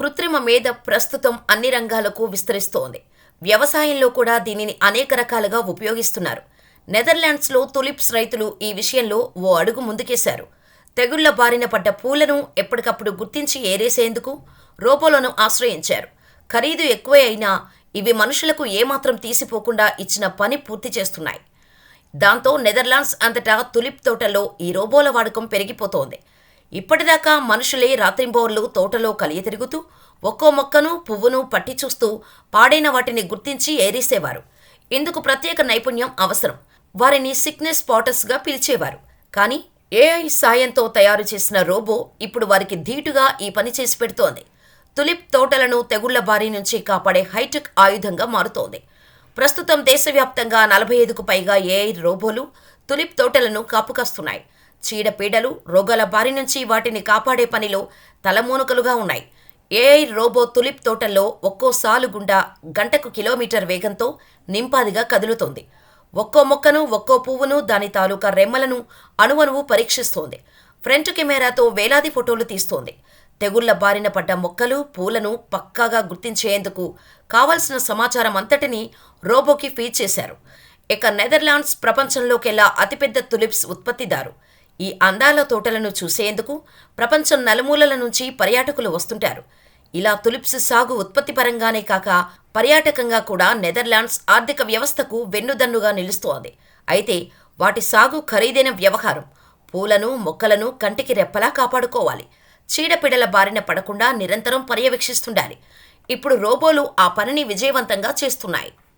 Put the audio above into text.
కృత్రిమ మేధ ప్రస్తుతం అన్ని రంగాలకు విస్తరిస్తోంది. వ్యవసాయంలో కూడా దీనిని అనేక రకాలుగా ఉపయోగిస్తున్నారు. నెదర్లాండ్స్లో తులిప్స్ రైతులు ఈ విషయంలో ఓ అడుగు ముందుకేశారు. తెగుళ్ళ బారిన పడ్డ పూలను ఎప్పటికప్పుడు గుర్తించి ఏరేసేందుకు రోబోలను ఆశ్రయించారు. ఖరీదు ఎక్కువే అయినా ఇవి మనుషులకు ఏమాత్రం తీసిపోకుండా ఇచ్చిన పని పూర్తి చేస్తున్నాయి. దాంతో నెదర్లాండ్స్ అంతటా తులిప్ తోటల్లో ఈ రోబోల వాడకం పెరిగిపోతోంది. ఇప్పటిదాకా మనుషులే రాత్రింబోర్లు తోటలో కలియ తిరుగుతూ ఒక్కో మొక్కను పువ్వును పట్టి చూస్తూ పాడైన వాటిని గుర్తించి ఏరేసేవారు. ఇందుకు ప్రత్యేక నైపుణ్యం అవసరం. వారిని సిక్నెస్ స్పాటర్స్గా పిలిచేవారు. కానీ ఏఐ సాయంతో తయారు చేసిన రోబో ఇప్పుడు వారికి ధీటుగా ఈ పని చేసి పెడుతోంది. తులిప్ తోటలను తెగుళ్ళ బారి నుంచి కాపాడే హైటెక్ ఆయుధంగా మారుతోంది. ప్రస్తుతం దేశవ్యాప్తంగా నలభై ఐదుకు పైగా ఏఐ రోబోలు తులిప్ తోటలను కాపుకాస్తున్నాయి. చీడపీడలు రోగాల బారి నుంచి వాటిని కాపాడే పనిలో తలమూనుకలుగా ఉన్నాయి. ఏఐ రోబో తులిప్ తోటల్లో ఒక్కో సాలు గుండా గంటకు కిలోమీటర్ వేగంతో నింపాదిగా కదులుతోంది. ఒక్కో మొక్కను ఒక్కో పువ్వును దాని తాలూకా రెమ్మలను అణువణువు పరీక్షిస్తోంది. ఫ్రంట్ కెమెరాతో వేలాది ఫోటోలు తీస్తోంది. తెగుళ్ళ బారిన పడ్డ మొక్కలు పూలను పక్కాగా గుర్తించేందుకు కావలసిన సమాచారం అంతటినీ రోబోకి ఫీడ్ చేశారు. ఇక నెదర్లాండ్స్ ప్రపంచంలోకెల్లా అతిపెద్ద తులిప్స్ ఉత్పత్తిదారు. ఈ అందాల తోటలను చూసేందుకు ప్రపంచం నలుమూలల నుంచి పర్యాటకులు వస్తుంటారు. ఇలా తులిప్స్ సాగు ఉత్పత్తి పరంగానే కాక పర్యాటకంగా కూడా నెదర్లాండ్స్ ఆర్థిక వ్యవస్థకు వెన్నుదన్నుగా నిలుస్తోంది. అయితే వాటి సాగు ఖరీదైన వ్యవహారం. పూలను మొక్కలను కంటికి రెప్పలా కాపాడుకోవాలి. చీడపీడల బారిన పడకుండా నిరంతరం పర్యవేక్షిస్తుండాలి. ఇప్పుడు రోబోలు ఆ పనిని విజయవంతంగా చేస్తున్నాయి.